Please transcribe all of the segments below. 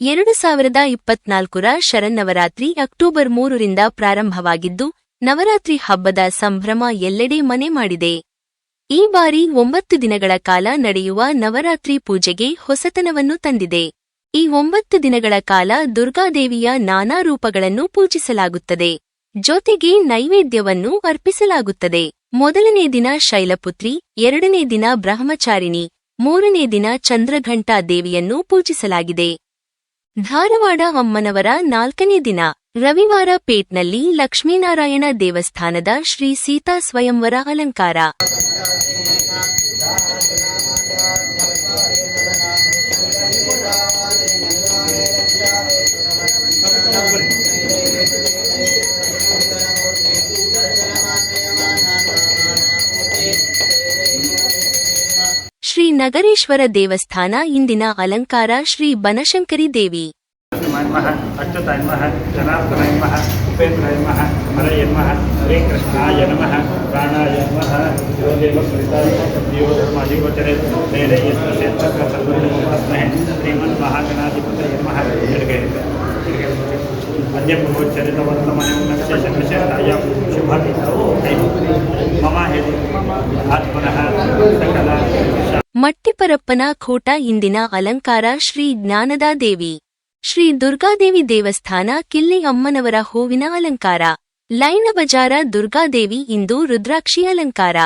ಎರಡು ಸಾವಿರದ ಇಪ್ಪತ್ನಾಲ್ಕರ ಶರನ್ನವರಾತ್ರಿ ಅಕ್ಟೋಬರ್ ಮೂರರಿಂದ ಪ್ರಾರಂಭವಾಗಿದ್ದು, ನವರಾತ್ರಿ ಹಬ್ಬದ ಸಂಭ್ರಮ ಎಲ್ಲೆಡೆ ಮನೆ ಮಾಡಿದೆ. ಈ ಬಾರಿ ಒಂಬತ್ತು ದಿನಗಳ ಕಾಲ ನಡೆಯುವ ನವರಾತ್ರಿ ಪೂಜೆಗೆ ಹೊಸತನವನ್ನು ತಂದಿದೆ. ಈ ಒಂಬತ್ತು ದಿನಗಳ ಕಾಲ ದುರ್ಗಾದೇವಿಯ ನಾನಾ ರೂಪಗಳನ್ನು ಪೂಜಿಸಲಾಗುತ್ತದೆ. ಜೊತೆಗೆ ನೈವೇದ್ಯವನ್ನು ಅರ್ಪಿಸಲಾಗುತ್ತದೆ. ಮೊದಲನೇ ದಿನ ಶೈಲಪುತ್ರಿ, ಎರಡನೇ ದಿನ ಬ್ರಹ್ಮಚಾರಿಣಿ, ಮೂರನೇ ದಿನ ಚಂದ್ರಘಂಟಾ ದೇವಿಯನ್ನು ಪೂಜಿಸಲಾಗಿದೆ. ಧಾರವಾಡ ಅಮ್ಮನವರ ನಾಲ್ಕನೇ ದಿನ ರವಿವಾರ ಪೇಟ್ನಲ್ಲಿ ಲಕ್ಷ್ಮೀನಾರಾಯಣ ದೇವಸ್ಥಾನದ ಶ್ರೀ ಸೀತಾ ಸ್ವಯಂವರ ಅಲಂಕಾರ. ಶ್ರೀ ನಗರೇಶ್ವರ ದೇವಸ್ಥಾನ ಇಂದಿನ ಅಲಂಕಾರ ಶ್ರೀ ಬನಶಂಕರಿ ದೇವಿ. ನಮಃ ಅಚ್ಯುತಾಯ ನಮಃ ಮಟ್ಟಿಪರಪ್ಪನ ಖೋಟ ಇಂದಿನ ಅಲಂಕಾರ ಶ್ರೀ ಜ್ಞಾನದಾ ದೇವಿ ಶ್ರೀ ದುರ್ಗಾದೇವಿ ದೇವಸ್ಥಾನ ಕಿಲ್ಲಿ ಅಮ್ಮನವರ ಹೂವಿನ ಅಲಂಕಾರ. ಲೈನ ಬಜಾರ ದುರ್ಗಾದೇವಿ ಇಂದು ರುದ್ರಾಕ್ಷಿ ಅಲಂಕಾರ.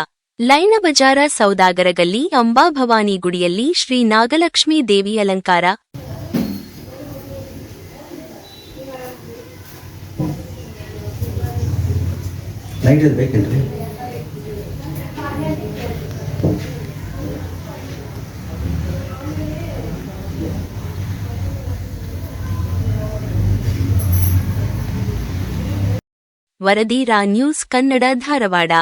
ಲೈನ ಬಜಾರ ಸೌದಾಗರಗಲ್ಲಿ ಅಂಬಾಭವಾನಿ ಗುಡಿಯಲ್ಲಿ ಶ್ರೀ ನಾಗಲಕ್ಷ್ಮೀ ದೇವಿ ಅಲಂಕಾರ. ಬೇಕೇನ್ರಿ? ವರದಿ ರಾ ನ್ಯೂಸ್ ಕನ್ನಡ ಧಾರವಾಡ.